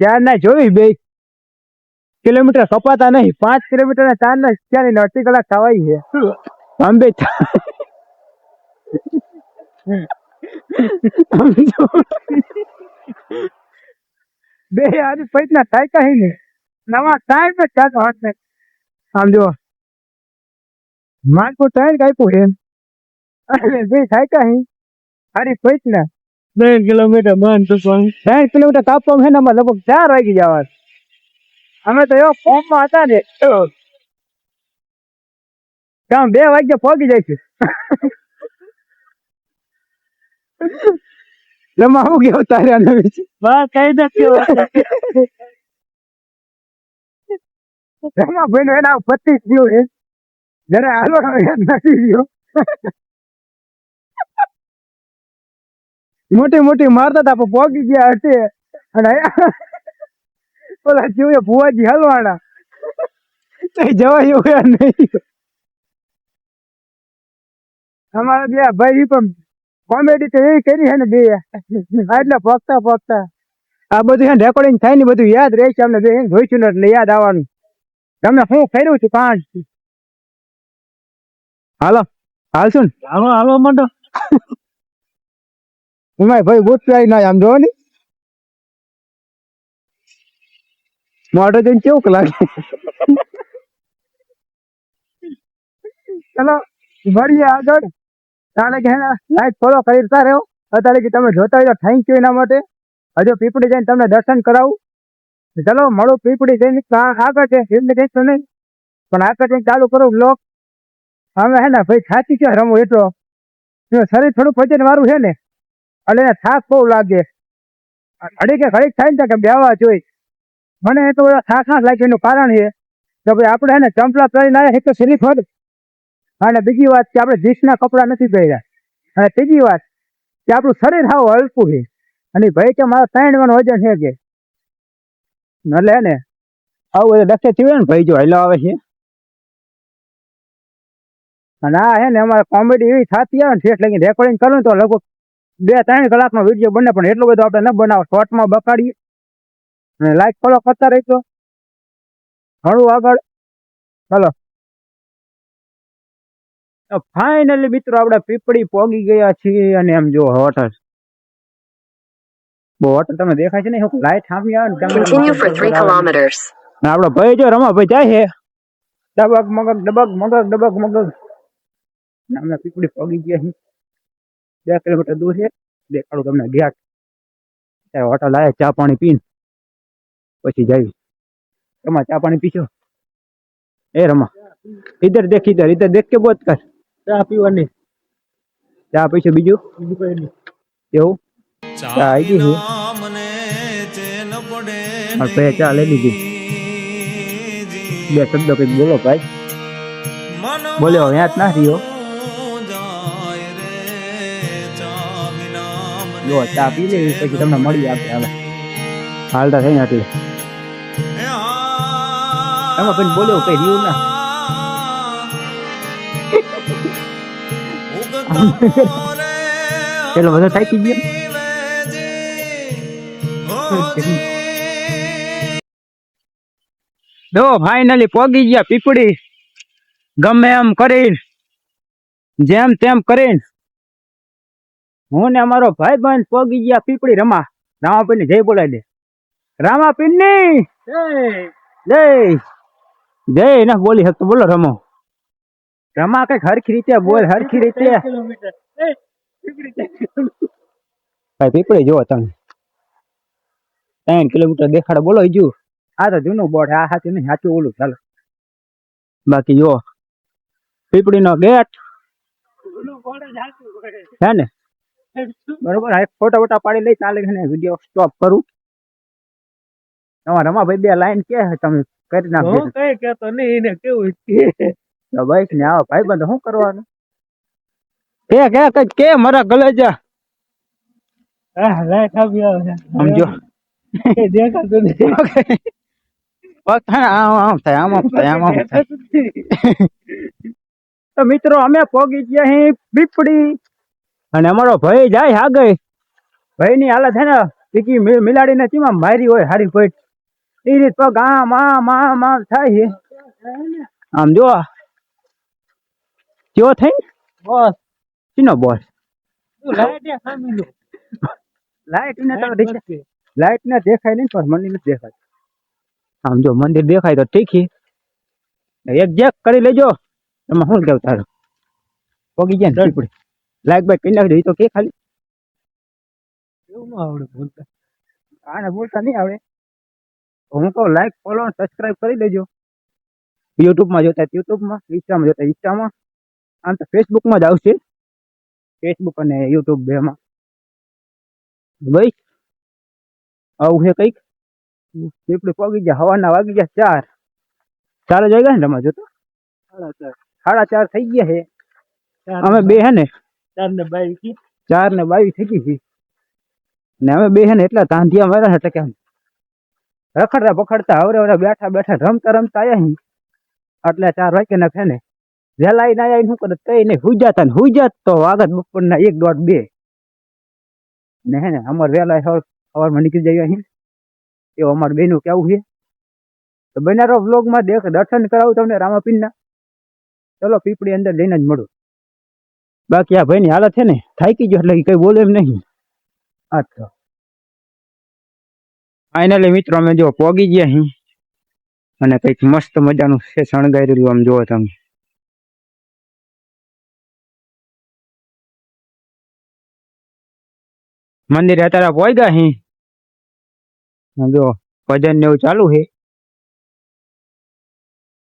ચાર ના જોવી બે કિલોમીટર કપાતા નહીં, પાંચ કિલોમીટર ના ચાર ના ચારની અડધી કલાક થવાય છે. અંબે બે આજ પૈસા થાય કહી ને. નવા ટાઈમ ને ચાર હાથ ને. આમ જો માનપુર ટાઈમ કાપ્યું છે. અરે બે થાય કઈ હારી પૈસા બે કિલોમીટર મન તો પણ કિલોમીટર કાપવા છે ને અમારે લગભગ ચાર વાગી જવા અમે તો એવો ફોર્મમાં હતા ને કામ બે વાગ્યે પહોંચી જઈશું લમા હું કેવું તારે આના વિશે બસ કઈ નથી રમા ભાઈ નો એના પચીસ થયું જરા હાલો યાદ નથી થયો મોટી મોટી મારતા હતા પણ પોગી ગયા હશે. અને ઓલા જીવે ભુવાજી હલવાના. તો જવા એવું નહીં. અમારા બે ભાઈ પણ કોમેડી તો એવી કરી છે ને બે. એટલે પોગતા પગતા આ બધું રેકોર્ડિંગ થાય ને બધું યાદ રહેશે અમને બે. જોઈશું ને એટલે યાદ આવવાનું. તમને હું કર્યું છું પાંચ હાલો. હાલશું હાલો હાલો મંડો એમાં ભાઈ ગોતવાય ના, આમ જોવો ને. મોઢો જોઈને કેવું લાગે? ચલો, મળીએ આગળ. તારે કે લાઈક ફોલો કરતા રહ્યો અત્યારે કે તમે જોતા હોય તો થેન્ક યુ એના માટે. હજુ પીપળી જઈને તમને દર્શન કરાવું. ચલો, મળો પીપળી જઈને. આગળ છે, એમને કહીશું નહીં. પણ આગળ જઈને ચાલુ કરું બ્લોક અમે હે ને, ભાઈ થાકી ક્યાં રમવું એટલો શરીર થોડું વજન વાળું છે ને. એટલે થાક બહુ લાગે. ઘડીક કે ઘડીક થાય ને કે બેવા જોઈ. મને એ તો બધા થાક ના લાગે એનું કારણ છે કે ભાઈ આપણે એને ચંપલા પહેરીને આવ્યા એક તો સ્લીપર અને બીજી વાત કે આપણે જીન્સના કપડાં નથી પહેર્યા. અને ત્રીજી વાત કે આપણું શરીર હાવ હલકું છે. અને ભાઈ કે મારા ત્રણ વાનું વજન છે કે. એટલે ને આવું બધું લખે થયું ને ભાઈ જો હેલો આવે છે. અને આ હે ને અમારે કોમેડી એવી થતી આવે ને ઠેઠ લગી રેકોર્ડિંગ કરું તો લગભગ બે ત્રણ કલાકનો વીડિયો બને પણ એટલો બધો આપણે ન બનાવો. શોર્ટમાં બકાડીએ અને લાઈક ફોલો કરતા રહીશો. ઘણું આગળ. ચલો. ફાઇનલી મિત્રો આપણે પીપળી પોગી ગયા છીએ અને એમ જો હોટલ બહુ હોટલ તમને દેખાય છે ને લાઈટ સામી આવે ને kilometers. આપણો ભાઈ જો રમાભાઈ જાય છે. ડબક મગક ડબક મગક ડબક મગક. અમે પીપળી પોગી ગયા છીએ. બે કિલોમીટર દૂર છે. દેખાડું તમને ગેટ ત્યાં હોટલ આવે ચા પાણી પીને પછી જઈ રમા ચા પાણી પીશો? એ રમા. ઇધર દેખ ઇધર ઇધર દેખ કે બોત કર. ચા પીવાની. ચા પીશો બીજું? બીજું કઈ નહીં. એવું? ચા આવી ગઈ છે? મારા ભાઈએ ચા લઈ લીધી. બે શબ્દો કંઈક બોલો ભાઈ. બોલ્યો અહીંયા જ ના રહ્યો. જો ચા પી લે પછી તમને મળી આપે હવે હાલતા થઈને એટલે એમાં પણ બોલ્યો કઈ રહ્યું ના પેલો બધો થાકી ગયો દો ફાઈનલી પોગી ગયા પીપળી ગમે એમ કરીને જેમ તેમ કરીને હું ને અમારો ભાઈ બંધ પોગી ગયા પીપળી રમા રામાપીર જય બોલાય દે. રામાપીરની જય! જય ના બોલી શકતો બોલો રમો. રમા કંઈક હરખી રીતે બોલ હરખી રીતે. ભાઈ પીપળી જોવો તમે. ત્રણ કિલોમીટર દેખાડો બોલો હજુ આ તો જૂનું બોર્ડ આ સાચું નહીં સાચું ઓલું ચાલો. બાકી જો પીપળી નો ગેટ હે ને? બરોબર? હા ફોટા ફોટા પાડી લઈ ચાલે છે ને વીડિયો સ્ટોપ કરું. તમારા રમાભાઈ બે લાઈન કે છે તમે કરી નાખજો. હું કઈ કેતો નહીં એને કેવું છે? તો બસ ને આવો ભાઈ બંધ શું કરવાનું? કે કે કંઈક કે મારા ગલેજા. હા લાઈટ આવી આવે છે. સમજો. એ દેખાતું નહીં. પગ થાય આમ આમ થાય આમ આમ થાય આમ આમ થાય. દેખાતું જ નહીં. તો મિત્રો અમે પોગી ગયા અહીં પીપળી. અને અમારો ભાઈ જાય આગળ ભાઈ ની હાલત છે ને પીકી મિ- મિલાડીને ચીમાં મારી હોય હારી પોઈટ એ રીત પગ આમ આમ આમ આમ થાય છે. આમ જો કેવો થઈ બસ. ચીનો બોસ લાઈટ ને તો લાઈટ ને દેખાય નહીં પણ મંદિર નથી દેખાય આમ જો મંદિર દેખાય તો ટીકી એક જેક કરી લેજો. એમાં શું કેવું તારું પગી ગયા ને લાઈક બાઈક કરી નાખજો એ તો કે ખાલી. એવું ન આવડે બોલતા? આને બોલતા નહીં આવડે. હું તો લાઈક ફોલો સબસ્ક્રાઇબ કરી દેજો. યુટ્યુબમાં જોતા યુટ્યુબમાં ઇન્સ્ટામાં જોતા ઇન્સ્ટામાં. આમ તો ફેસબુકમાં જ આવશે. ફેસબુક અને યુટ્યુબ બેમાં. ભાઈ આવું છે કંઈક. ચીપડી પગી ગયા હવાના વાગી ગયા ચાર. ચાર જ વાગ્યા ને તમારે જોતો? સાડા ચાર. સાડા ચાર થઈ ગયા છે. અમે બે હે ને? ચાર ને બાવીસ ચાર ને બાવીસ થઈ ગઈ ને અમે બે ને એટલા તાંધિયા માર્યા એટલે કે રખડતા પખડતા હવરે હવરે બેઠા બેઠા રમતા રમતા આવ્યા એટલે ચાર વાગે ના છે ને વહેલા આઈને આયા શું કરે કઈ નહીં. હુજાતા ને હુજાત તો વાગત બપોરના એક દોઢ બે. ને હે ને અમાર વહેલા સવાર સવારમાં નીકળી જઈએ અહીં એવું અમાર બેનું કેવું છે તો બનારો વ્લોગમાં દેખ, દર્શન કરાવું તમને રામાપીરના. ચલો પીપળી અંદર લઈને જ મળું. બાકી આ ભાઈની હાલત છે ને, થાકી ગયો એટલે કઈ બોલે એમ નહીં. અચ્છા ફાઇનલી મિત્રો, અમે જો પોગી ગયા અહીં અને કંઈક મસ્ત મજાનું છે શણગારેલું આમ જોવો તમે. મંદિરે અત્યારે પોગ્યા અહીં આમ જો ભજન ને એવું ચાલુ છે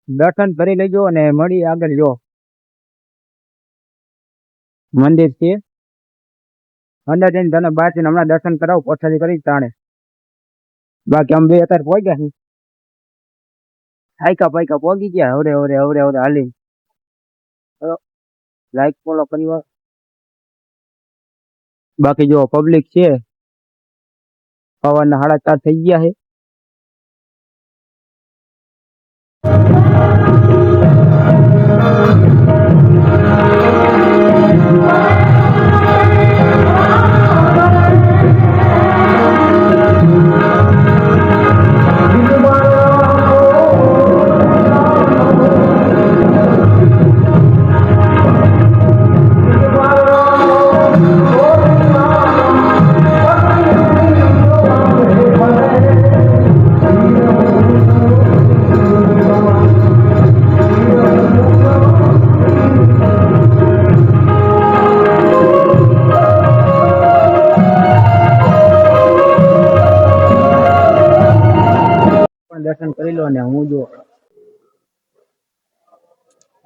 દર્શન કરી લેજો અને મળી આગળ જો. મંદિર છે. અંદર જઈને તને જઈને હમણાં દર્શન કરાવું પોછાથી કરી તાણે. બાકી અમે બે અત્યારે પહોંચ્યા છીએ. હાઈકા પાઈકા પહોંચી ગયા, હવરે હવરે હવરે હવરે હાલી લાઈક ફોલો કરી બાકી જો પબ્લિક છે સવારના સાડા ચાર થઈ ગયા છે.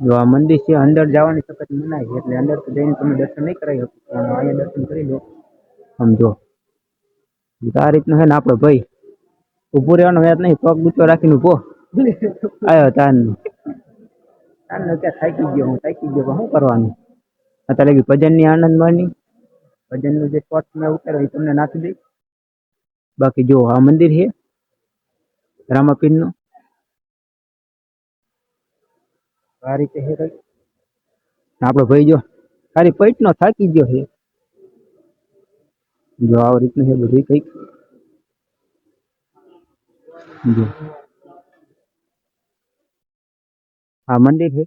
જો આ મંદિર છે, અંદર જવાની સખત મનાઈ છે, એટલે અંદર તો જઈને તમે દર્શન નહીં કરાવી શકો, પણ અહીંયા દર્શન કરી લો. સમજો આ રીતનું છે ને આપણો ભાઈ. ઊભું રહેવાનો યાદ નહીં, પગ ગુચો રાખીને ઊભો. આવ્યો તાન તાન ક્યાં થાકી ગયો, હું થાકી ગયો શું કરવાનું? અત્યારે લગી ભજનની આનંદ માણી. ભજનનું જે શોર્ટ મેં ઉતાર્યો એ તમને નાખી દઈ બાકી જો આ મંદિર છે, રામાપીરનું. આ રીતે હે કઈ? આપણો ભાઈ જો ખાલી પેટ નો થાકી ગયો છે જો આ રીતનું છે બધું કંઈક. જો. આ મંદિર છે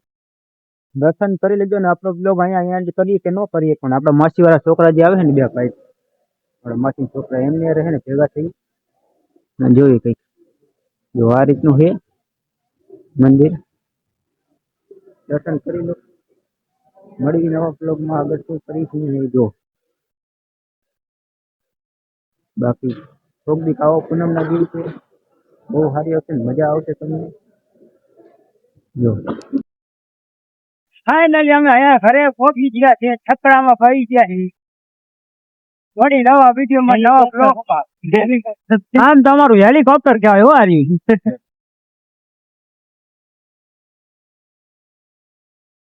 દર્શન કરી લેજો ને આપણો બ્લોગ અહીંયા અહીંયા કરીએ કે ન કરીએ પણ આપણા માસી વાળા છોકરા જે આવે છે ને બે ભાઈ, આપણા માસી છોકરા એમને રહે ને ભેગા થઈ. જોઈએ કંઈક. જો આ રીતનું છે મંદિર. દર્શન કરી લો. મળી નવા બ્લોગમાં આગળ શું કરીશું નહીં જો. બાકી થોક દીક આવો પૂનમના દિવસે બહુ સારી હશે મજા આવશે તમને. જો. ફાઇનલી અમે અહીંયા ઘરે પહોંચી ગયા છે છકડામાં ફરી ગયા છે વળી નવા વિડીયોમાં નવા બ્લોગ આમ તમારું હેલિકોપ્ટર કહેવાય હો